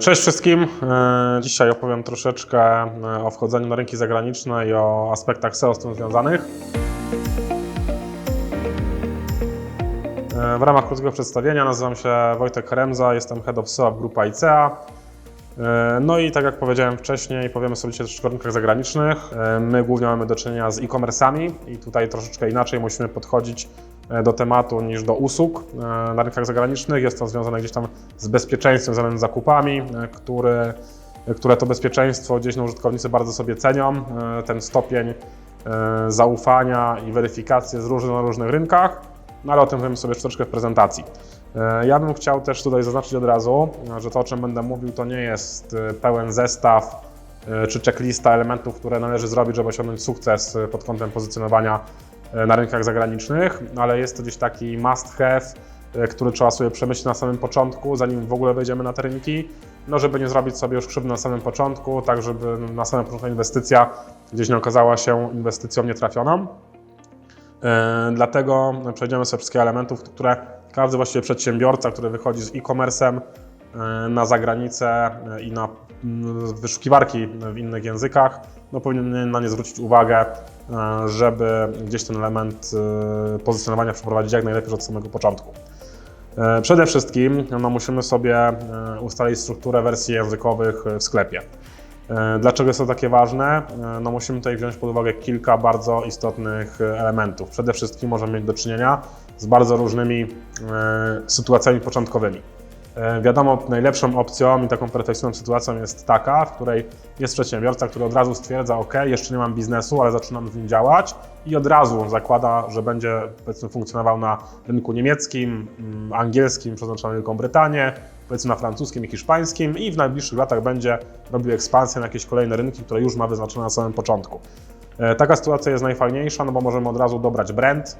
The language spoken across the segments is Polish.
Cześć wszystkim. E, Dzisiaj opowiem troszeczkę e, o wchodzeniu na rynki zagraniczne i o aspektach SEO z tym związanych. E, W ramach krótkiego przedstawienia nazywam się Wojtek Remza, jestem Head of SEO Grupa ICEA. No i tak jak powiedziałem wcześniej, powiemy sobie dzisiaj o rynkach zagranicznych. My głównie mamy do czynienia z e-commerce'ami i tutaj troszeczkę inaczej musimy podchodzić do tematu niż do usług e, na rynkach zagranicznych. Jest to związane gdzieś tam z bezpieczeństwem z zakupami, e, który, które to bezpieczeństwo gdzieś na użytkownicy bardzo sobie cenią. E, Ten stopień e, zaufania i weryfikacji jest różny na różnych rynkach, no ale o tym powiemy sobie troszeczkę w prezentacji. E, Ja bym chciał też tutaj zaznaczyć od razu, e, że to o czym będę mówił to nie jest e, pełen zestaw e, czy checklista elementów, które należy zrobić, żeby osiągnąć sukces e, pod kątem pozycjonowania e, na rynkach zagranicznych, ale jest to gdzieś taki must have, e, który trzeba sobie przemyśleć na samym początku, zanim w ogóle wejdziemy na te rynki, no żeby nie zrobić sobie już krzywdy na samym początku, tak żeby na samym początku inwestycja gdzieś nie okazała się inwestycją nietrafioną. E, Dlatego przejdziemy sobie wszystkie elementów, które każdy właściwie przedsiębiorca, który wychodzi z e-commerce'em e, na zagranicę e, i na wyszukiwarki w innych językach, no powinien na nie zwrócić uwagę, e, żeby gdzieś ten element e, pozycjonowania przeprowadzić jak najlepiej od samego początku. E, Przede wszystkim no, musimy sobie ustalić strukturę wersji językowych w sklepie. Dlaczego jest to takie ważne? No musimy tutaj wziąć pod uwagę kilka bardzo istotnych elementów. Przede wszystkim możemy mieć do czynienia z bardzo różnymi sytuacjami początkowymi. E, Wiadomo, najlepszą opcją i taką perfekcyjną sytuacją jest taka, w której jest przedsiębiorca, który od razu stwierdza, OK, jeszcze nie mam biznesu, ale zaczynam w nim działać i od razu zakłada, że będzie powiedzmy funkcjonował na rynku niemieckim, mm, angielskim, przeznaczonym na Wielką Brytanię, powiedzmy na francuskim i hiszpańskim i w najbliższych latach będzie robił ekspansję na jakieś kolejne rynki, które już ma wyznaczone na samym początku. E, Taka sytuacja jest najfajniejsza, no bo możemy od razu dobrać brand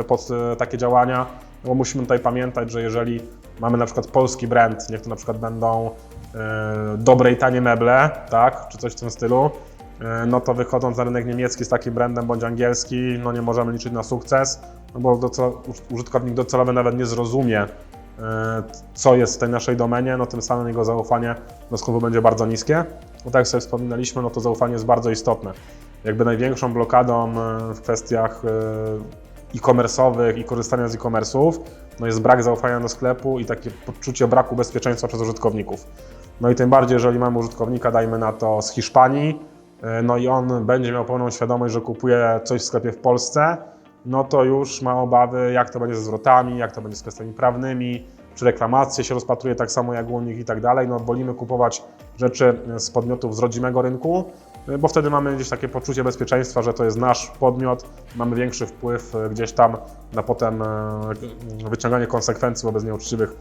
e, pod takie działania, bo musimy tutaj pamiętać, że jeżeli mamy na przykład polski brand, niech to na przykład będą e, dobre i tanie meble, tak, czy coś w tym stylu, e, no to wychodząc na rynek niemiecki z takim brandem bądź angielski, no nie możemy liczyć na sukces, no bo docel, użytkownik docelowy nawet nie zrozumie, e, co jest w tej naszej domenie, no tym samym jego zaufanie do sklepu będzie bardzo niskie. Bo tak jak sobie wspominaliśmy, no to zaufanie jest bardzo istotne. Jakby największą blokadą w kwestiach e-commerce'owych i korzystania z e-commerce'ów no jest brak zaufania do sklepu i takie poczucie braku bezpieczeństwa przez użytkowników. No i tym bardziej, jeżeli mamy użytkownika, dajmy na to z Hiszpanii, e, no i on będzie miał pełną świadomość, że kupuje coś w sklepie w Polsce, no to już ma obawy, jak to będzie ze zwrotami, jak to będzie z kwestiami prawnymi, czy reklamacje się rozpatruje tak samo jak u nich i tak dalej. No wolimy kupować rzeczy z podmiotów z rodzimego rynku, bo wtedy mamy gdzieś takie poczucie bezpieczeństwa, że to jest nasz podmiot, mamy większy wpływ e, gdzieś tam na potem e, wyciąganie konsekwencji wobec nieuczciwych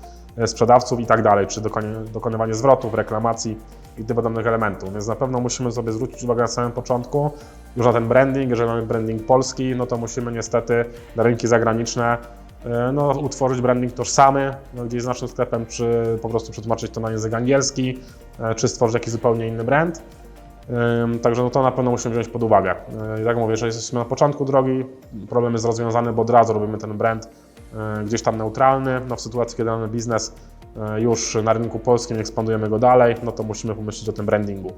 sprzedawców i tak dalej, czy dokony- dokonywanie zwrotów, reklamacji i tym podobnych elementów. Więc na pewno musimy sobie zwrócić uwagę na samym początku już na ten branding. Jeżeli mamy branding polski, no to musimy niestety na rynki zagraniczne no, utworzyć branding tożsamy, no, gdzieś z naszym sklepem, czy po prostu przetłumaczyć to na język angielski, e, czy stworzyć jakiś zupełnie inny brand. Także no to na pewno musimy wziąć pod uwagę. Jak mówię, jeżeli jesteśmy na początku drogi, problem jest rozwiązany, bo od razu robimy ten brand gdzieś tam neutralny. No w sytuacji, kiedy mamy biznes już na rynku polskim, ekspandujemy go dalej, no to musimy pomyśleć o tym brandingu.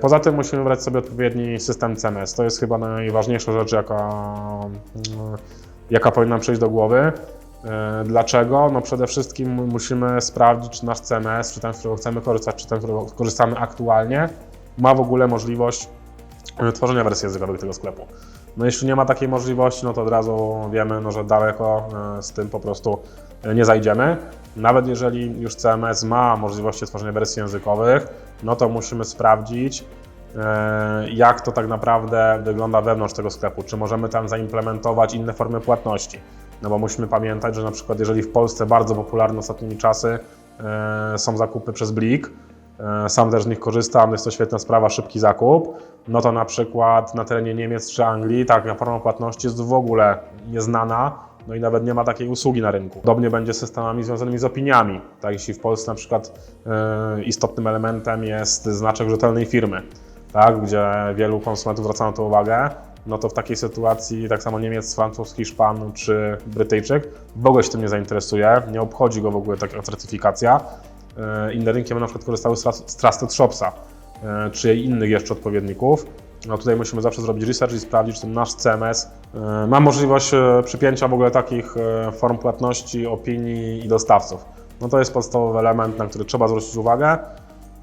Poza tym musimy wybrać sobie odpowiedni system CMS. To jest chyba najważniejsza rzecz, jaka, yy, jaka powinna przyjść do głowy. E, Dlaczego? No przede wszystkim musimy sprawdzić, czy nasz CMS, czy ten, z którego chcemy korzystać, czy ten, z którego korzystamy aktualnie, ma w ogóle możliwość e, tworzenia wersji językowych tego sklepu. No jeśli nie ma takiej możliwości, no to od razu wiemy, no, że daleko e, z tym po prostu nie zajdziemy. Nawet jeżeli już CMS ma możliwości tworzenia wersji językowych, no to musimy sprawdzić, jak to tak naprawdę wygląda wewnątrz tego sklepu. Czy możemy tam zaimplementować inne formy płatności? No bo musimy pamiętać, że na przykład jeżeli w Polsce bardzo popularne ostatnimi czasy e, są zakupy przez Blik, e, sam też z nich korzystam, jest to świetna sprawa, szybki zakup, no to na przykład na terenie Niemiec czy Anglii taka forma płatności jest w ogóle nieznana, no i nawet nie ma takiej usługi na rynku. Podobnie będzie z systemami związanymi z opiniami. Tak, jeśli w Polsce na przykład e, istotnym elementem jest znaczek rzetelnej firmy, tak, gdzie wielu konsumentów zwraca na to uwagę, no to w takiej sytuacji tak samo Niemiec, Francuz, Hiszpan czy Brytyjczyk w ogóle się tym nie zainteresuje, nie obchodzi go w ogóle taka certyfikacja. e, inne rynki będą na przykład korzystały z Trust- z Trusted Shopsa, e, czy innych jeszcze odpowiedników. No tutaj musimy zawsze zrobić research i sprawdzić, czy ten nasz CMS e, ma możliwość przypięcia w ogóle takich form płatności, opinii i dostawców. No to jest podstawowy element, na który trzeba zwrócić uwagę.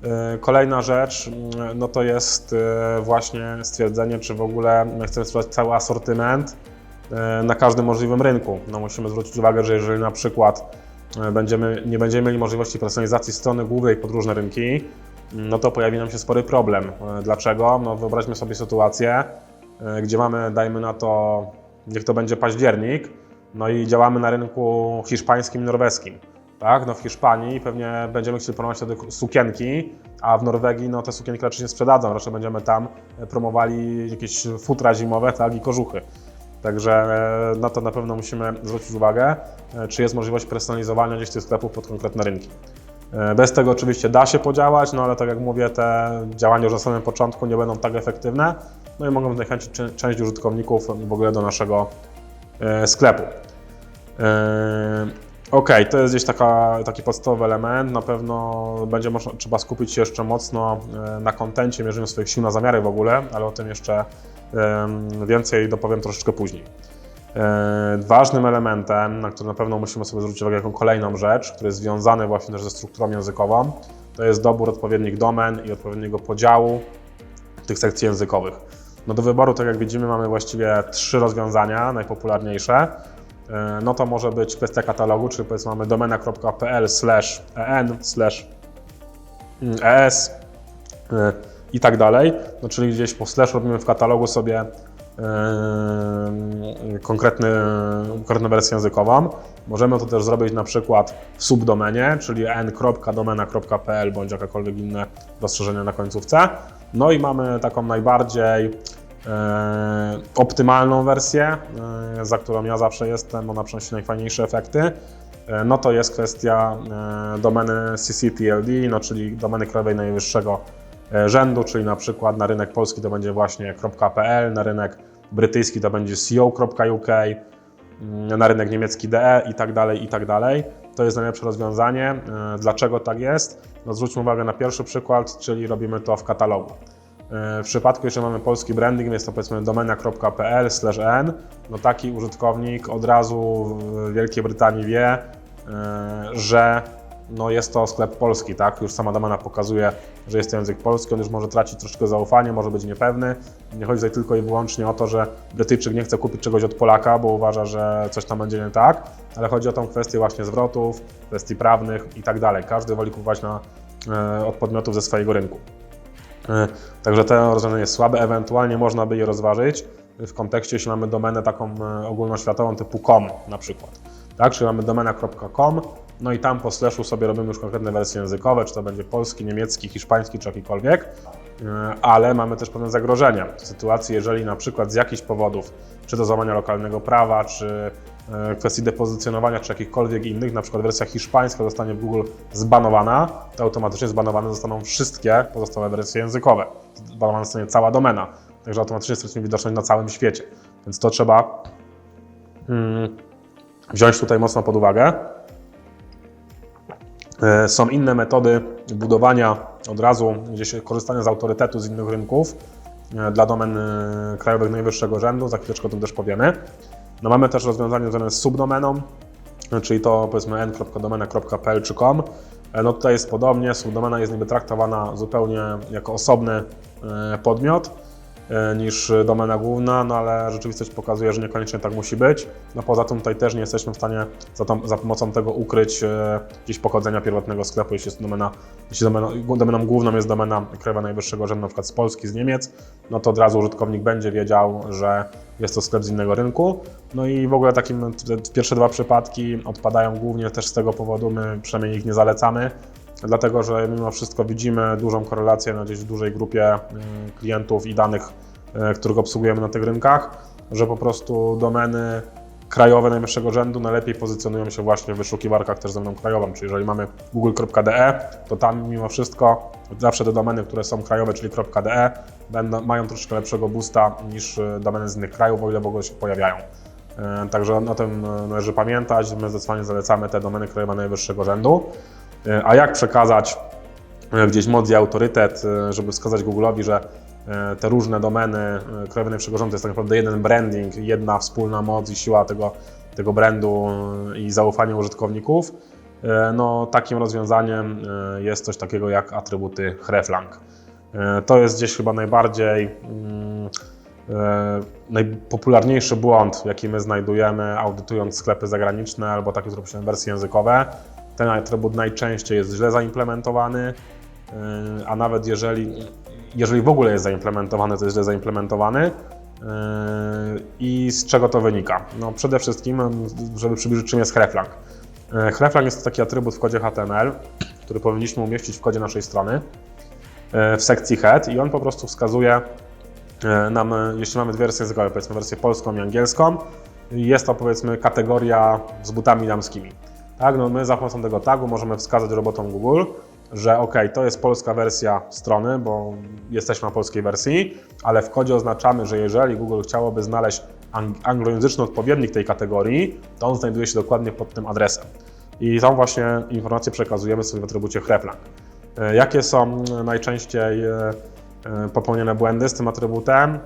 E, Kolejna rzecz, mm, no to jest e, właśnie stwierdzenie, czy w ogóle my chcemy sprzedać cały asortyment e, na każdym możliwym rynku. No musimy zwrócić uwagę, że jeżeli na przykład będziemy, nie będziemy mieli możliwości personalizacji strony głównej pod różne rynki, no to pojawi nam się spory problem. Dlaczego? No wyobraźmy sobie sytuację, gdzie mamy, dajmy na to, niech to będzie październik, no i działamy na rynku hiszpańskim norweskim. Tak, no w Hiszpanii pewnie będziemy chcieli promować wtedy sukienki, a w Norwegii no te sukienki raczej nie sprzedadzą, raczej będziemy tam e, promowali jakieś futra zimowe, tak, i kożuchy. Także e, na to na pewno musimy zwrócić uwagę, e, czy jest możliwość personalizowania gdzieś tych sklepów pod konkretne rynki. Bez tego oczywiście da się podziałać, no ale tak jak mówię, te działania już na samym początku nie będą tak efektywne, no i mogą zniechęcić część użytkowników w ogóle do naszego sklepu. Ok, to jest gdzieś taka, taki podstawowy element. Na pewno będzie można, trzeba skupić się jeszcze mocno e, na kontencie, mierzeniu swoich sił na zamiary w ogóle, ale o tym jeszcze więcej dopowiem troszeczkę później. E, Ważnym elementem, na który na pewno musimy sobie zwrócić uwagę jako kolejną rzecz, który jest związany właśnie też ze strukturą językową, to jest dobór odpowiednich domen i odpowiedniego podziału tych sekcji językowych. No do wyboru, tak jak widzimy, mamy właściwie trzy rozwiązania najpopularniejsze. E, No to może być kwestia katalogu, czyli powiedzmy mamy domena.pl slash en slash es e, i tak dalej. No czyli gdzieś po slash robimy w katalogu sobie e, konkretny, konkretną wersję językową. Możemy to też zrobić na przykład w subdomenie, czyli n.domena.pl bądź jakakolwiek inne rozszerzenie na końcówce. No i mamy taką najbardziej optymalną wersję, e, za którą ja zawsze jestem, ona przynosi najfajniejsze efekty. E, no to jest kwestia e, domeny CCTLD, no czyli domeny krajowej najwyższego e, rzędu, czyli na przykład na rynek polski to będzie właśnie .pl, na rynek brytyjski to będzie co.uk, mm, na rynek niemiecki DE i tak dalej, i tak dalej. To jest najlepsze rozwiązanie. E, Dlaczego tak jest? No zwróćmy uwagę na pierwszy przykład, czyli robimy to w katalogu. E, W przypadku, jeśli mamy polski branding, jest to powiedzmy domena.pl n, no taki użytkownik od razu w Wielkiej Brytanii wie, e, że no jest to sklep polski, tak? Już sama domena pokazuje, że jest to język polski, on już może tracić troszkę zaufanie, może być niepewny. Nie chodzi tutaj tylko i wyłącznie o to, że Brytyjczyk nie chce kupić czegoś od Polaka, bo uważa, że coś tam będzie nie tak, ale chodzi o tą kwestię właśnie zwrotów, kwestii prawnych i tak dalej. Każdy woli kupować na, e, od podmiotów ze swojego rynku. E, Także to rozwiązanie jest słabe, ewentualnie można by je rozważyć w kontekście, jeśli mamy domenę taką e, ogólnoświatową typu com na przykład. Tak, czyli mamy domena.com, no i tam po slashu sobie robimy już konkretne wersje językowe, czy to będzie polski, niemiecki, hiszpański, czy jakikolwiek, E, ale mamy też pewne zagrożenia. W sytuacji, jeżeli na przykład z jakichś powodów, czy to złamania lokalnego prawa, czy kwestii depozycjonowania, czy jakichkolwiek innych, na przykład wersja hiszpańska zostanie w Google zbanowana, to automatycznie zbanowane zostaną wszystkie pozostałe wersje językowe. Zbanowana zostanie cała domena, także automatycznie stracimy widoczność na całym świecie. Więc to trzeba mm, wziąć tutaj mocno pod uwagę. E, Są inne metody budowania od razu, gdzieś korzystania z autorytetu z innych rynków e, dla domen e, krajowych najwyższego rzędu, za chwileczkę o tym też powiemy. No mamy też rozwiązanie związane z subdomeną, czyli to powiedzmy n.domena.pl czy com. E, No tutaj jest podobnie, subdomena jest niby traktowana zupełnie jako osobny e, podmiot niż domena główna, no ale rzeczywistość pokazuje, że niekoniecznie tak musi być. No poza tym tutaj też nie jesteśmy w stanie za, tą, za pomocą tego ukryć e, gdzieś pochodzenia pierwotnego sklepu, jeśli jest domena, jeśli domena, domeną główną jest domena krajowa najwyższego rzędu, przykład z Polski, z Niemiec, no to od razu użytkownik będzie wiedział, że jest to sklep z innego rynku. No i w ogóle takim te pierwsze dwa przypadki odpadają głównie też z tego powodu, my przynajmniej ich nie zalecamy, dlatego że mimo wszystko widzimy dużą korelację na gdzieś w dużej grupie y, klientów i danych, y, których obsługujemy na tych rynkach, że po prostu domeny krajowe najwyższego rzędu najlepiej pozycjonują się właśnie w wyszukiwarkach też ze mną krajową, czyli jeżeli mamy google.de, to tam mimo wszystko zawsze te domeny, które są krajowe, czyli .de, będą, mają troszkę lepszego boosta niż y, domeny z innych krajów, o ile w ogóle się pojawiają. E, Także o tym e, należy pamiętać. My zdecydowanie zalecamy te domeny krajowe najwyższego rzędu. E, A jak przekazać e, gdzieś moc i autorytet, e, żeby wskazać Google'owi, że te różne domeny e, Krajowej Najwyższego Rządu to jest tak naprawdę jeden branding, jedna wspólna moc i siła tego, tego brandu i zaufanie użytkowników. No, takim rozwiązaniem jest coś takiego jak atrybuty hreflang. To jest gdzieś chyba najbardziej mm, najpopularniejszy błąd, jaki my znajdujemy audytując sklepy zagraniczne albo takie, które wersje językowe. Ten atrybut najczęściej jest źle zaimplementowany, e, a nawet jeżeli, jeżeli w ogóle jest zaimplementowany, to jest źle zaimplementowany. E, I z czego to wynika? No przede wszystkim, żeby przybliżyć czym jest hreflang. E, Hreflang jest to taki atrybut w kodzie HTML, który powinniśmy umieścić w kodzie naszej strony w sekcji head i on po prostu wskazuje nam, jeśli mamy dwie wersje językowe, powiedzmy wersję polską i angielską, jest to powiedzmy kategoria z butami damskimi. Tak, no my za pomocą tego tagu możemy wskazać robotom Google, że ok, to jest polska wersja strony, bo jesteśmy na polskiej wersji, ale w kodzie oznaczamy, że jeżeli Google chciałoby znaleźć ang- anglojęzyczny odpowiednik tej kategorii, to on znajduje się dokładnie pod tym adresem. I tą właśnie informację przekazujemy sobie w atrybucie hreflang. E, Jakie są najczęściej e, e, popełnione błędy z tym atrybutem?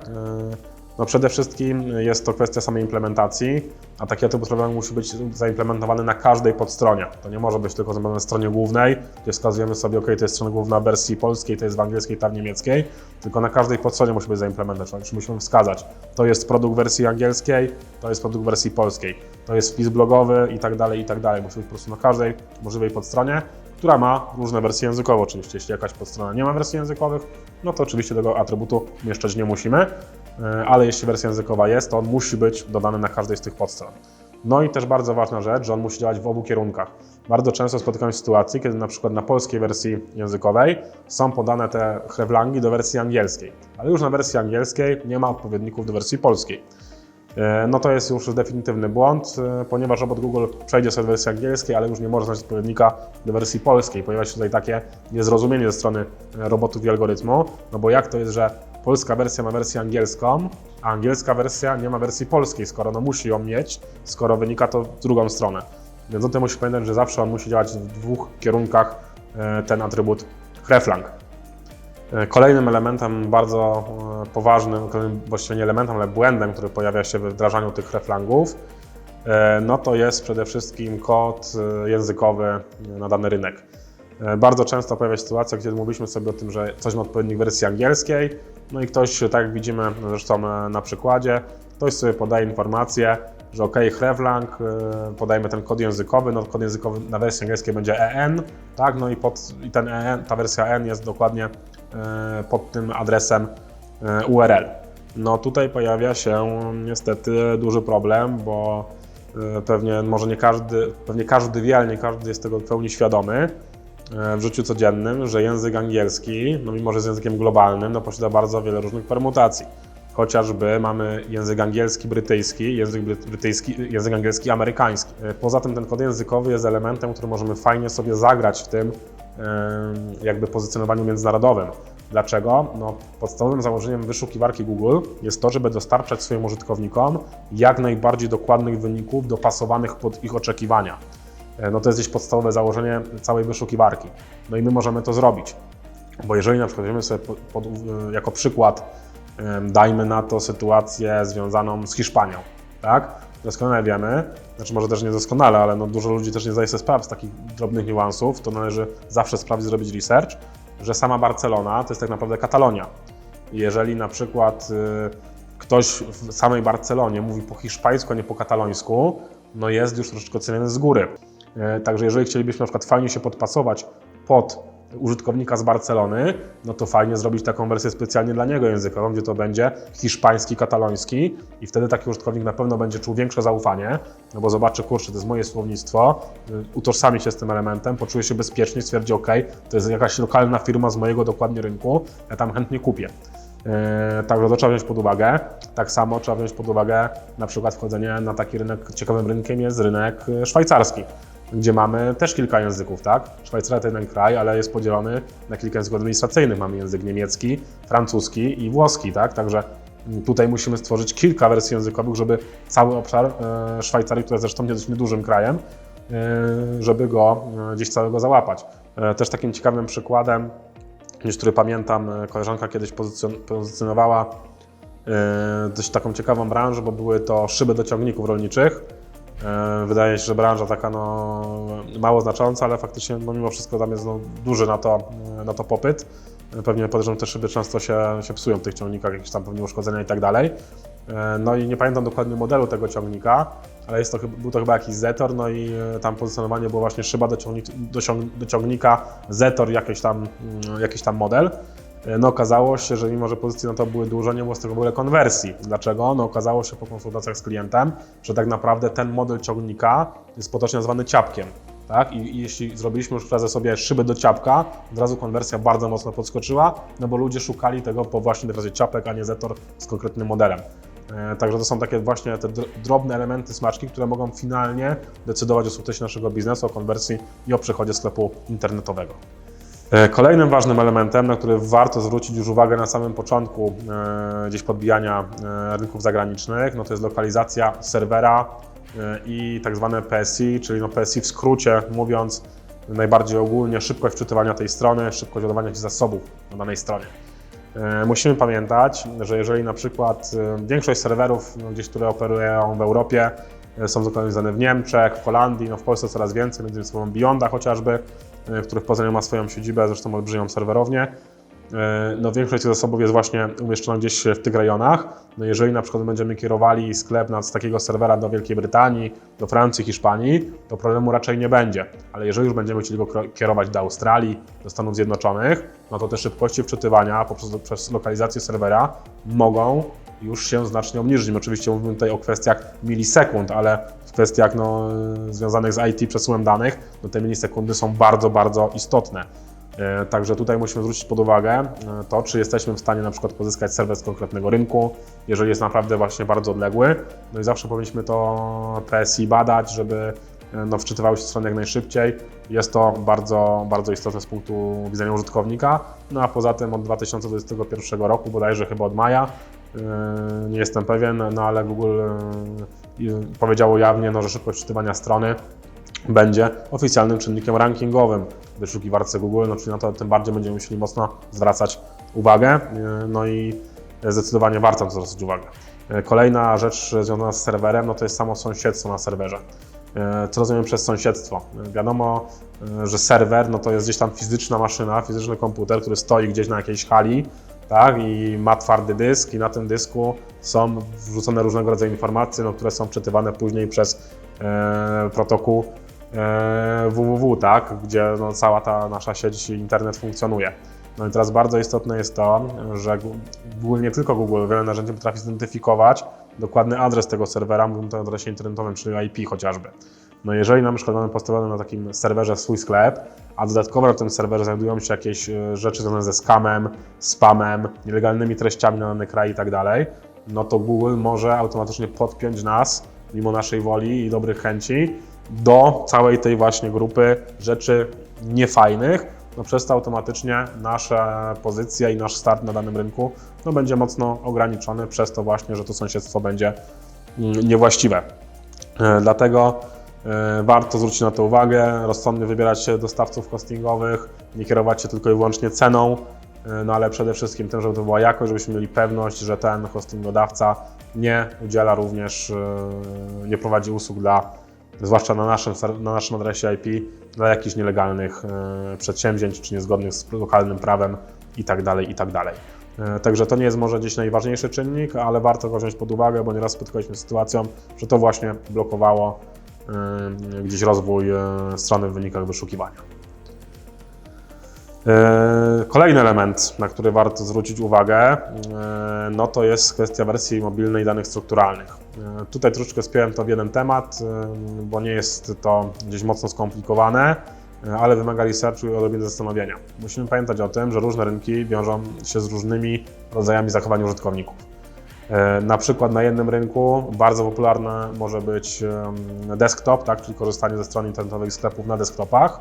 No przede wszystkim jest to kwestia samej implementacji, a taki atrybut hreflang musi być zaimplementowany na każdej podstronie. To nie może być tylko na stronie głównej, gdzie wskazujemy sobie, ok, to jest strona główna w wersji polskiej, to jest w angielskiej, ta w niemieckiej, tylko na każdej podstronie musi być zaimplementowany, czyli musimy wskazać, to jest produkt wersji angielskiej, to jest produkt wersji polskiej, to jest wpis blogowy i tak dalej, i tak dalej. Musi być po prostu na każdej możliwej podstronie, która ma różne wersje językowe oczywiście. Jeśli jakaś podstrona nie ma wersji językowych, no to oczywiście tego atrybutu umieszczać nie musimy, ale jeśli wersja językowa jest, to on musi być dodany na każdej z tych podstron. No i też bardzo ważna rzecz, że on musi działać w obu kierunkach. Bardzo często spotykam się z sytuacji, kiedy na przykład na polskiej wersji językowej są podane te hreflangi do wersji angielskiej, ale już na wersji angielskiej nie ma odpowiedników do wersji polskiej. E, No to jest już definitywny błąd, e, ponieważ robot Google przejdzie sobie do wersji angielskiej, ale już nie może znaleźć odpowiednika do wersji polskiej. Pojawia się tutaj takie niezrozumienie ze strony e, robotów i algorytmu, no bo jak to jest, że polska wersja ma wersję angielską, a angielska wersja nie ma wersji polskiej, skoro no musi ją mieć, skoro wynika to w drugą stronę. Więc o tym musi pamiętać, że zawsze on musi działać w dwóch kierunkach e, ten atrybut hreflang. E, Kolejnym elementem bardzo e, poważnym, właściwie nie elementem, ale błędem, który pojawia się we wdrażaniu tych reflangów, no to jest przede wszystkim kod językowy na dany rynek. Bardzo często pojawia się sytuacja, gdzie mówiliśmy sobie o tym, że coś ma odpowiednik wersji angielskiej, no i ktoś, tak jak widzimy zresztą e, na przykładzie, ktoś sobie podaje informację, że OK, hreflang, e, podajemy ten kod językowy, no kod językowy na wersji angielskiej będzie EN, tak, no i, pod, i ten EN, ta wersja EN jest dokładnie e, pod tym adresem URL. No tutaj pojawia się niestety duży problem, bo pewnie może nie każdy, pewnie każdy wie, ale nie każdy jest tego w pełni świadomy w życiu codziennym, że język angielski, no mimo że jest językiem globalnym, no posiada bardzo wiele różnych permutacji. Chociażby mamy język angielski brytyjski, język bry- brytyjski, język angielski amerykański. E, Poza tym ten kod językowy jest elementem, który możemy fajnie sobie zagrać w tym jakby pozycjonowaniu międzynarodowym. Dlaczego? No, podstawowym założeniem wyszukiwarki Google jest to, żeby dostarczać swoim użytkownikom jak najbardziej dokładnych wyników dopasowanych pod ich oczekiwania. E, No to jest gdzieś podstawowe założenie całej wyszukiwarki. No i my możemy to zrobić. Bo jeżeli na przykład weźmiemy sobie pod, e, jako przykład, dajmy na to sytuację związaną z Hiszpanią, tak? Doskonale wiemy, znaczy może też nie doskonale, ale no dużo ludzi też nie zdaje sobie sprawy z takich drobnych niuansów, to należy zawsze sprawdzić, zrobić research, że sama Barcelona to jest tak naprawdę Katalonia. Jeżeli na przykład y, ktoś w samej Barcelonie mówi po hiszpańsku, a nie po katalońsku, no jest już troszeczkę oceniany z góry. E, Także jeżeli chcielibyśmy na przykład fajnie się podpasować pod użytkownika z Barcelony, no to fajnie zrobić taką wersję specjalnie dla niego językową, gdzie to będzie hiszpański, kataloński i wtedy taki użytkownik na pewno będzie czuł większe zaufanie, no bo zobaczy, kurczę, to jest moje słownictwo, y, utożsami się z tym elementem, poczuje się bezpiecznie, stwierdzi, ok, to jest jakaś lokalna firma z mojego dokładnie rynku, ja tam chętnie kupię. Yy, Także to trzeba wziąć pod uwagę. Tak samo trzeba wziąć pod uwagę na przykład wchodzenie na taki rynek, ciekawym rynkiem jest rynek y, szwajcarski, gdzie mamy też kilka języków, tak? Szwajcaria to jeden kraj, ale jest podzielony na kilka języków administracyjnych. Mamy język niemiecki, francuski i włoski, tak? Także tutaj musimy stworzyć kilka wersji językowych, żeby cały obszar e, Szwajcarii, która zresztą jest dość niedużym krajem, y, żeby go y, gdzieś całego załapać. E, Też takim ciekawym przykładem, który pamiętam, e, koleżanka kiedyś pozycjon- pozycjonowała e, dość taką ciekawą branżę, bo były to szyby do ciągników rolniczych. E, Wydaje się, że branża taka no, mało znacząca, ale faktycznie no, mimo wszystko tam jest no, duży na to, na to popyt. E, Pewnie podejrzewam, te szyby często się, się psują w tych ciągnikach, jakieś tam pewnie uszkodzenia i tak dalej. E, No i nie pamiętam dokładnie modelu tego ciągnika, ale jest to, był to chyba jakiś Zetor, no i e, tam pozycjonowanie było właśnie szyba do, ciągnik, do, ciąg, do ciągnika, Zetor, jakiś tam, mm, jakiś tam model. E, No okazało się, że mimo, że pozycje na to były duże, nie było z tego w ogóle konwersji. Dlaczego? No okazało się po konsultacjach z klientem, że tak naprawdę ten model ciągnika jest potocznie nazwany ciapkiem. Tak? I, I jeśli zrobiliśmy już razem sobie szyby do ciapka, od razu konwersja bardzo mocno podskoczyła, no bo ludzie szukali tego po właśnie razie ciapek, a nie zetor z konkretnym modelem. E, Także to są takie właśnie te dr- drobne elementy smaczki, które mogą finalnie decydować o sukcesie naszego biznesu, o konwersji i o przychodzie sklepu internetowego. E, Kolejnym ważnym elementem, na który warto zwrócić już uwagę na samym początku e, gdzieś podbijania e, rynków zagranicznych, no to jest lokalizacja serwera i tak zwane PSI, czyli no PSI w skrócie mówiąc najbardziej ogólnie szybkość wczytywania tej strony, szybkość ładowania się zasobów na danej stronie. Musimy pamiętać, że jeżeli na przykład większość serwerów no, gdzieś, które operują w Europie, są zlokalizowane w Niemczech, w Holandii, no w Polsce coraz więcej, między innymi Beyonda chociażby, e, w Poznaniu ma swoją siedzibę, zresztą olbrzymią serwerownię. E, No większość tych zasobów jest właśnie umieszczona gdzieś w tych rejonach. No jeżeli na przykład będziemy kierowali sklep z takiego serwera do Wielkiej Brytanii, do Francji, Hiszpanii, to problemu raczej nie będzie. Ale jeżeli już będziemy chcieli go kierować do Australii, do Stanów Zjednoczonych, no to te szybkości wczytywania poprzez, przez lokalizację serwera mogą już się znacznie obniżyć. Oczywiście mówimy tutaj o kwestiach milisekund, ale w kwestiach no, związanych z IT, przesyłem danych, no te milisekundy są bardzo, bardzo istotne. E, Także tutaj musimy zwrócić pod uwagę e, to, czy jesteśmy w stanie na przykład pozyskać serwer z konkretnego rynku, jeżeli jest naprawdę właśnie bardzo odległy. No i zawsze powinniśmy to PSI badać, żeby e, no, wczytywały się strony jak najszybciej. Jest to bardzo, bardzo istotne z punktu widzenia użytkownika. No a poza tym od 2021 roku, bodajże chyba od maja, nie jestem pewien, no ale Google e, powiedziało jawnie, no, że szybkość wczytywania strony będzie oficjalnym czynnikiem rankingowym w wyszukiwarce Google, no czyli na to tym bardziej będziemy musieli mocno zwracać uwagę, yy, no i zdecydowanie warto na to zwracać uwagę. Kolejna rzecz związana z serwerem, no to jest samo sąsiedztwo na serwerze. Co rozumiemy przez sąsiedztwo? Wiadomo, że serwer no to jest gdzieś tam fizyczna maszyna, fizyczny komputer, który stoi gdzieś na jakiejś hali, tak, i ma twardy dysk i na tym dysku są wrzucone różnego rodzaju informacje, no, które są czytywane później przez e, protokół e, www, tak, gdzie no, cała ta nasza sieć internet funkcjonuje. No i teraz bardzo istotne jest to, że Google, nie tylko Google, wiele narzędzi potrafi zidentyfikować dokładny adres tego serwera, mówimy tutaj o adresie internetowym, czyli IP chociażby. No jeżeli na przykład mamy postawiony na takim serwerze swój sklep, a dodatkowo na tym serwerze znajdują się jakieś e, rzeczy związane ze scamem, spamem, nielegalnymi treściami na dany kraj i tak dalej, no to Google może automatycznie podpiąć nas, mimo naszej woli i dobrych chęci, do całej tej właśnie grupy rzeczy niefajnych, no przez to automatycznie nasza pozycja i nasz start na danym rynku no będzie mocno ograniczony przez to właśnie, że to sąsiedztwo będzie mm, niewłaściwe. E, Dlatego warto zwrócić na to uwagę, rozsądnie wybierać dostawców hostingowych, nie kierować się tylko i wyłącznie ceną, e, no ale przede wszystkim tym, żeby to była jakość, żebyśmy mieli pewność, że ten hostingodawca nie udziela również, e, nie prowadzi usług dla, zwłaszcza na naszym, na naszym adresie IP, dla jakichś nielegalnych e, przedsięwzięć, czy niezgodnych z lokalnym prawem itd. itd. E, Także to nie jest może gdzieś najważniejszy czynnik, ale warto go wziąć pod uwagę, bo nieraz spotykaliśmy się z sytuacją, że to właśnie blokowało e, gdzieś rozwój e, strony w wynikach wyszukiwania. E, Kolejny element, na który warto zwrócić uwagę, e, no to jest kwestia wersji mobilnej danych strukturalnych. E, Tutaj troszeczkę spiąłem to w jeden temat, e, bo nie jest to gdzieś mocno skomplikowane, e, ale wymaga researchu i odrobiny zastanowienia. Musimy pamiętać o tym, że różne rynki wiążą się z różnymi rodzajami zachowań użytkowników. E, Na przykład na jednym rynku bardzo popularne może być desktop, tak, czyli korzystanie ze stron internetowych sklepów na desktopach.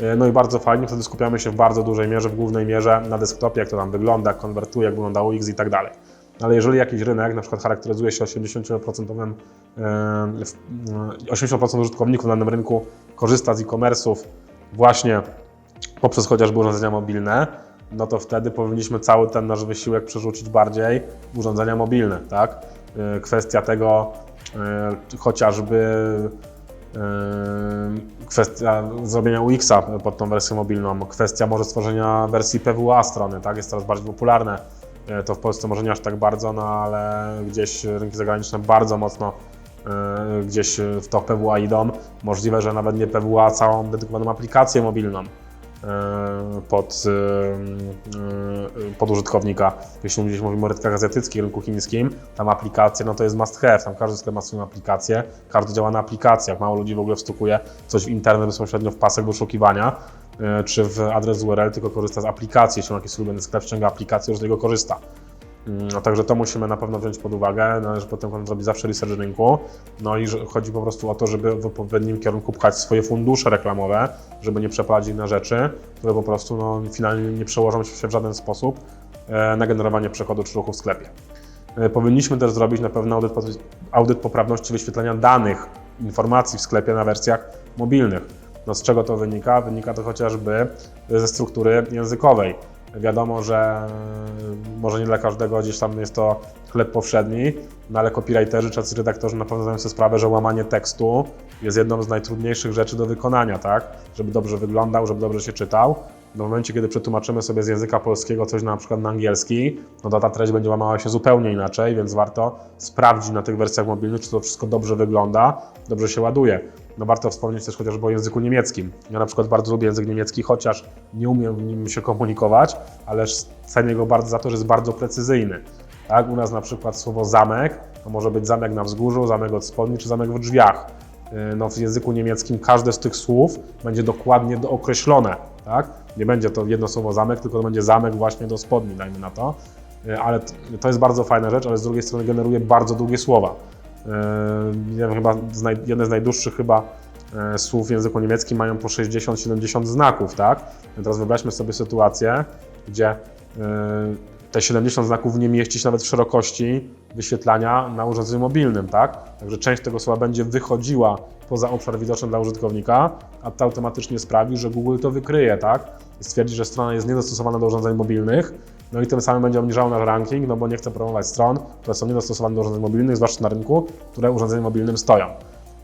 E, No i bardzo fajnie, wtedy skupiamy się w bardzo dużej mierze, w głównej mierze na desktopie, jak to tam wygląda, jak konwertuje, jak wygląda UX i tak dalej. ale jeżeli jakiś rynek na przykład charakteryzuje się 80%, e, w- e, 80% użytkowników na danym rynku korzysta z e-commerce'ów właśnie poprzez chociażby urządzenia mobilne, no to wtedy powinniśmy cały ten nasz wysiłek przerzucić bardziej w urządzenia mobilne, tak? E, Kwestia tego e, chociażby e, kwestia zrobienia UX-a pod tą wersję mobilną, kwestia może stworzenia wersji PWA strony, tak? Jest coraz bardziej popularne. To w Polsce może nie aż tak bardzo, no ale gdzieś rynki zagraniczne bardzo mocno gdzieś w to PWA idą. Możliwe, że nawet nie PWA, całą dedykowaną aplikację mobilną pod, e, e, pod użytkownika. Jeśli gdzieś mówimy o rynkach azjatyckich, rynku chińskim, tam aplikacje, no to jest must have, tam każdy sklep ma swoją aplikację, każdy działa na aplikacjach, mało ludzi w ogóle wstukuje coś w internet bezpośrednio w pasek wyszukiwania, e, czy w adres URL, tylko korzysta z aplikacji, jeśli ma jakiś ulubiony sklep, ściąga aplikację, już z niego korzysta. No, także to musimy na pewno wziąć pod uwagę. Należy potem zrobić zawsze research rynku. No i że chodzi po prostu o to, żeby w odpowiednim kierunku pchać swoje fundusze reklamowe, żeby nie przeprowadzić na rzeczy, które po prostu no, finalnie nie przełożą się w żaden sposób e, na generowanie przechodu czy ruchu w sklepie. E, Powinniśmy też zrobić na pewno audyt, audyt poprawności wyświetlania danych, informacji w sklepie na wersjach mobilnych. No z czego to wynika? Wynika to chociażby ze struktury językowej. Wiadomo, że e, może nie dla każdego gdzieś tam jest to chleb powszedni, no ale copywriterzy czy redaktorzy na pewno zdają sobie sprawę, że łamanie tekstu jest jedną z najtrudniejszych rzeczy do wykonania, tak? Żeby dobrze wyglądał, żeby dobrze się czytał. No w momencie, kiedy przetłumaczymy sobie z języka polskiego coś na przykład na angielski, no to ta treść będzie łamała się zupełnie inaczej, więc warto sprawdzić na tych wersjach mobilnych, czy to wszystko dobrze wygląda, dobrze się ładuje. No warto wspomnieć też chociażby o języku niemieckim. Ja na przykład bardzo lubię język niemiecki, chociaż nie umiem nim się komunikować, ale cenię go bardzo za to, że jest bardzo precyzyjny. Tak? U nas na przykład słowo zamek to może być zamek na wzgórzu, zamek od spodni czy zamek w drzwiach. Yy, No, w języku niemieckim każde z tych słów będzie dokładnie dookreślone. Tak? Nie będzie to jedno słowo zamek, tylko to będzie zamek właśnie do spodni, dajmy na to. Yy, Ale to jest bardzo fajna rzecz, ale z drugiej strony generuje bardzo długie słowa. Nie wiem, chyba jedne z najdłuższych chyba e, słów w języku niemieckim mają po 60-70 znaków, tak? Teraz wyobraźmy sobie sytuację, gdzie e, te 70 znaków nie mieści się nawet w szerokości wyświetlania na urządzeniu mobilnym, tak? Także część tego słowa będzie wychodziła poza obszar widoczny dla użytkownika, a to automatycznie sprawi, że Google to wykryje, tak? I stwierdzi, że strona jest niedostosowana do urządzeń mobilnych, no i tym samym będzie obniżał nasz ranking, no bo nie chce promować stron, które są niedostosowane do urządzeń mobilnych, zwłaszcza na rynku, które urządzeniem mobilnym stoją.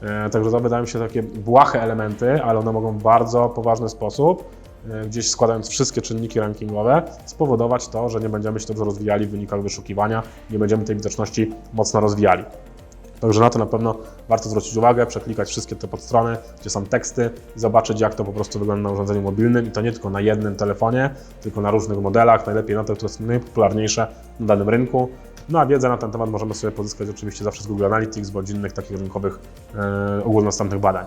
E, Także to wydają się takie błahe elementy, ale one mogą w bardzo poważny sposób, e, gdzieś składając wszystkie czynniki rankingowe, spowodować to, że nie będziemy się dobrze rozwijali w wynikach wyszukiwania, nie będziemy tej widoczności mocno rozwijali. Także na to na pewno warto zwrócić uwagę, przeklikać wszystkie te podstrony, gdzie są teksty i zobaczyć, jak to po prostu wygląda na urządzeniu mobilnym i to nie tylko na jednym telefonie, tylko na różnych modelach, najlepiej na te, które są najpopularniejsze na danym rynku. No a wiedzę na ten temat możemy sobie pozyskać oczywiście zawsze z Google Analytics bądź innych takich rynkowych e, ogólnodostępnych badań.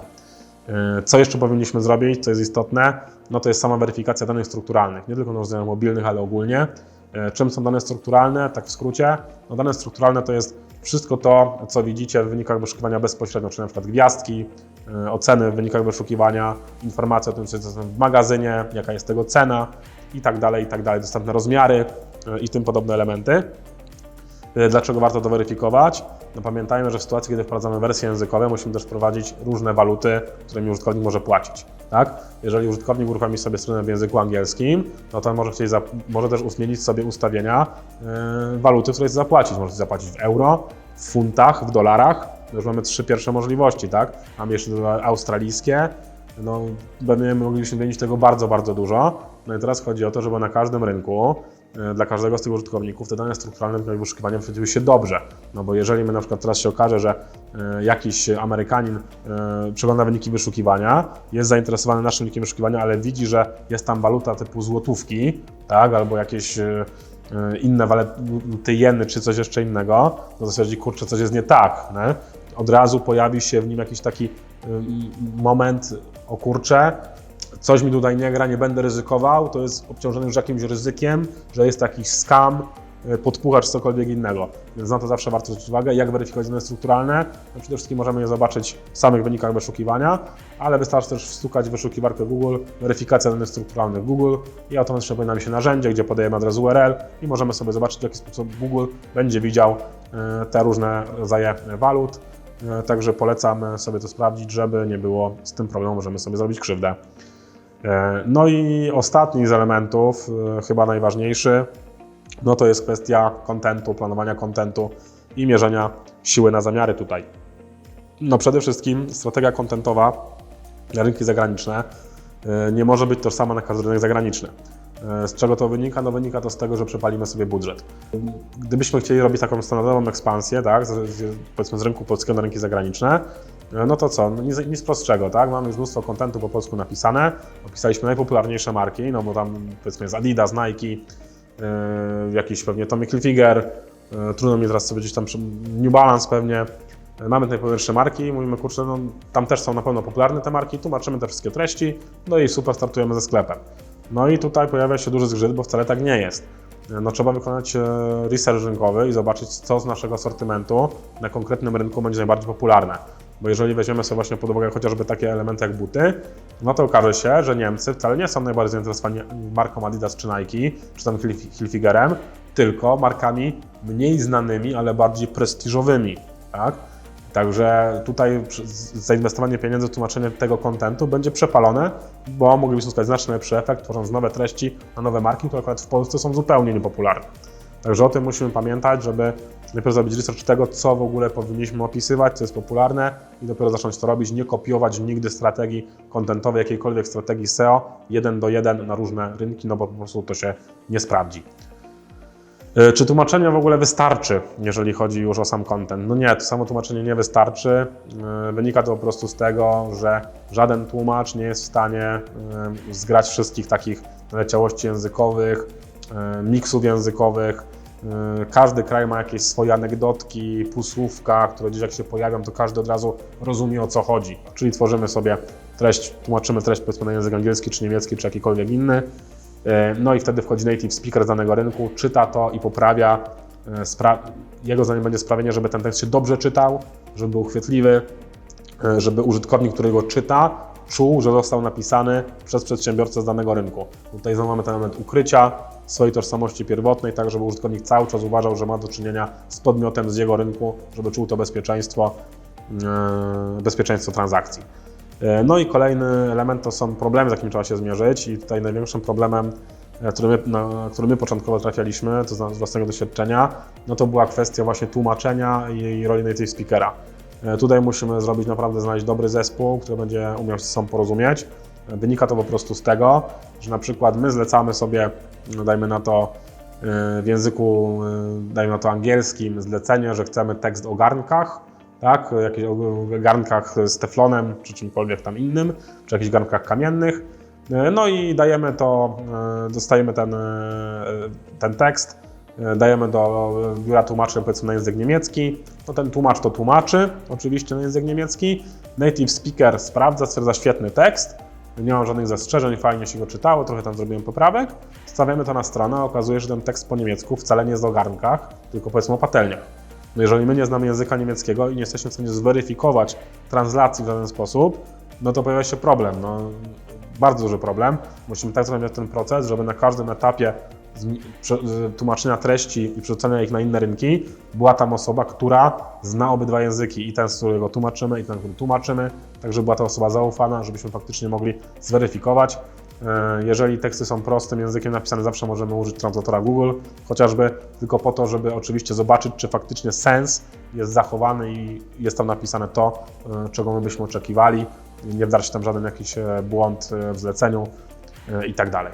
E, Co jeszcze powinniśmy zrobić, co jest istotne, no to jest sama weryfikacja danych strukturalnych, nie tylko na urządzeniach mobilnych, ale ogólnie. E, Czym są dane strukturalne, tak w skrócie? No dane strukturalne to jest wszystko to, co widzicie w wynikach wyszukiwania bezpośrednio, czyli na przykład gwiazdki, e, oceny w wynikach wyszukiwania, informacje o tym, co jest w magazynie, jaka jest tego cena i tak dalej, i tak dalej, dostępne rozmiary e, i tym podobne elementy. E, Dlaczego warto to weryfikować? No pamiętajmy, że w sytuacji, kiedy wprowadzamy wersje językowe, musimy też wprowadzić różne waluty, którymi użytkownik może płacić. Tak? Jeżeli użytkownik uruchomi sobie stronę w języku angielskim, no to może, chcieć może też zmienić sobie ustawienia yy, waluty, w której chce zapłacić. Może zapłacić w euro, w funtach, w dolarach. To Już mamy trzy pierwsze możliwości, tak? Mamy jeszcze australijskie, no, będziemy mogli się zmienić tego bardzo, bardzo dużo. No i teraz chodzi o to, żeby na każdym rynku, e, dla każdego z tych użytkowników, te dane strukturalne wyszukiwania wyświetliły się dobrze. No bo jeżeli my na przykład teraz się okaże, że e, jakiś Amerykanin e, przegląda wyniki wyszukiwania, jest zainteresowany naszym wynikiem wyszukiwania, ale widzi, że jest tam waluta typu złotówki, tak, albo jakieś inne waluty jeny, czy coś jeszcze innego, no to stwierdzi, kurczę, coś jest nie tak, nie? Od razu pojawi się w nim jakiś taki moment, o kurczę, coś mi tutaj nie gra, nie będę ryzykował, to jest obciążone już jakimś ryzykiem, że jest jakiś scam, y, podpuchacz czy cokolwiek innego. Więc na to zawsze warto zwrócić uwagę, jak weryfikować dane strukturalne. No przede wszystkim możemy je zobaczyć w samych wynikach wyszukiwania, ale wystarczy też wstukać w wyszukiwarkę Google, weryfikacja danych strukturalnych Google i automatycznie pojawi nam się narzędzie, gdzie podajemy adres URL i możemy sobie zobaczyć, w jaki sposób Google będzie widział y, te różne rodzaje walut. Y, Także polecam sobie to sprawdzić, żeby nie było z tym problemu, możemy sobie zrobić krzywdę. E, No i ostatni z elementów, e, chyba najważniejszy, no to jest kwestia kontentu, planowania kontentu i mierzenia siły na zamiary tutaj. No przede wszystkim strategia kontentowa na rynki zagraniczne e, nie może być tożsama na każdy rynek zagraniczny. Z czego to wynika? No wynika to z tego, że przepalimy sobie budżet. Gdybyśmy chcieli robić taką standardową ekspansję, tak, z, powiedzmy z rynku polskiego na rynki zagraniczne, no to co? No nic, prostszego, tak? Mamy już mnóstwo kontentu po polsku napisane, opisaliśmy najpopularniejsze marki, no bo tam powiedzmy jest Adidas, Nike, yy, jakiś pewnie Tommy Hilfiger, yy, trudno mi teraz sobie gdzieś tam, New Balance pewnie, Mamy te najpopularniejsze marki mówimy, kurczę, no tam też są na pewno popularne te marki, tłumaczymy te wszystkie treści, no i super, startujemy ze sklepem. No i tutaj pojawia się duży zgrzyt, bo wcale tak nie jest. No, trzeba wykonać e, research rynkowy i zobaczyć, co z naszego asortymentu na konkretnym rynku będzie najbardziej popularne. Bo jeżeli weźmiemy sobie właśnie pod uwagę chociażby takie elementy jak buty, no to okaże się, że Niemcy wcale nie są najbardziej zainteresowani marką Adidas czy Nike, czy tam Hilf- Hilfigerem, tylko markami mniej znanymi, ale bardziej prestiżowymi. Tak? Także tutaj zainwestowanie pieniędzy w tłumaczenie tego kontentu będzie przepalone, bo moglibyśmy uzyskać znacznie lepszy efekt, tworząc nowe treści na nowe marki, które akurat w Polsce są zupełnie niepopularne. Także o tym musimy pamiętać, żeby najpierw zrobić research tego, co w ogóle powinniśmy opisywać, co jest popularne i dopiero zacząć to robić, nie kopiować nigdy strategii kontentowej, jakiejkolwiek strategii SEO jeden do jeden na różne rynki, no bo po prostu to się nie sprawdzi. E, Czy tłumaczenie w ogóle wystarczy, jeżeli chodzi już o sam content? No nie, to samo tłumaczenie nie wystarczy. E, Wynika to po prostu z tego, że żaden tłumacz nie jest w stanie zgrać wszystkich takich naleciałości językowych, e, miksów językowych. E, Każdy kraj ma jakieś swoje anegdotki, półsłówka, które gdzieś jak się pojawią, to każdy od razu rozumie o co chodzi. Czyli tworzymy sobie treść, tłumaczymy treść powiedzmy na język angielski, czy niemiecki, czy jakikolwiek inny. E, No i wtedy wchodzi native speaker z danego rynku, czyta to i poprawia. spra- Jego zdaniem będzie sprawienie, żeby ten tekst się dobrze czytał, żeby był chwytliwy, żeby użytkownik, który go czyta, czuł, że został napisany przez przedsiębiorcę z danego rynku. Tutaj znowu mamy ten element ukrycia swojej tożsamości pierwotnej, tak żeby użytkownik cały czas uważał, że ma do czynienia z podmiotem z jego rynku, żeby czuł to bezpieczeństwo, e, bezpieczeństwo transakcji. E, No i kolejny element to są problemy, z jakimi trzeba się zmierzyć i tutaj największym problemem, e, który my, na który my początkowo trafialiśmy, to z własnego doświadczenia, no to była kwestia właśnie tłumaczenia i, roli native speakera. Tutaj musimy zrobić naprawdę, znaleźć dobry zespół, który będzie umiał się sobą porozumieć. Wynika to po prostu z tego, że na przykład my zlecamy sobie, no dajmy na to e, w języku, e, dajmy na to angielskim, zlecenie, że chcemy tekst o garnkach, tak, o jakichś garnkach z teflonem, czy czymkolwiek tam innym, czy jakichś garnkach kamiennych. E, No i dajemy to, dostajemy ten, ten tekst, dajemy do biura tłumaczy powiedzmy na język niemiecki. No ten tłumacz to tłumaczy, oczywiście na język niemiecki. Native speaker sprawdza, stwierdza świetny tekst, nie mam żadnych zastrzeżeń, fajnie się go czytało, trochę tam zrobiłem poprawek. Stawiamy to na stronę, a okazuje się, że ten tekst po niemiecku wcale nie jest o garnkach, tylko powiedzmy o patelniach. No jeżeli my nie znamy języka niemieckiego i nie jesteśmy w stanie zweryfikować translacji w żaden sposób, no to pojawia się problem. No, bardzo duży problem. Musimy tak zrobić ten proces, żeby na każdym etapie tłumaczenia treści i przerzucenia ich na inne rynki była tam osoba, która zna obydwa języki i ten, z którego tłumaczymy, i ten, który tłumaczymy, tak żeby była to osoba zaufana, żebyśmy faktycznie mogli zweryfikować. E, Jeżeli teksty są prostym językiem napisane, zawsze możemy użyć translatora Google, chociażby tylko po to, żeby oczywiście zobaczyć, czy faktycznie sens jest zachowany i jest tam napisane to, e, czego my byśmy oczekiwali, nie wdarć tam żaden jakiś e, błąd w zleceniu i tak dalej.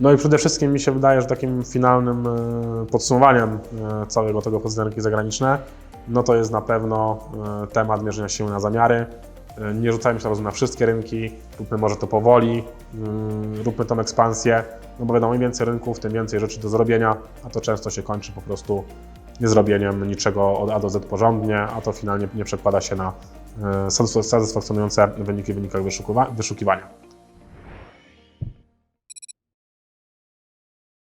No i przede wszystkim mi się wydaje, że takim finalnym e, podsumowaniem e, całego tego rynki zagraniczne, no to jest na pewno e, temat mierzenia siły na zamiary. Nie rzucajmy się od razu na wszystkie rynki, róbmy może to powoli, mm, róbmy tą ekspansję, no bo wiadomo, im więcej rynków, tym więcej rzeczy do zrobienia, a to często się kończy po prostu niezrobieniem niczego od A do Z porządnie, a to finalnie nie przekłada się na satysfakcjonujące wyniki w wynikach wyszukiwa- wyszukiwania.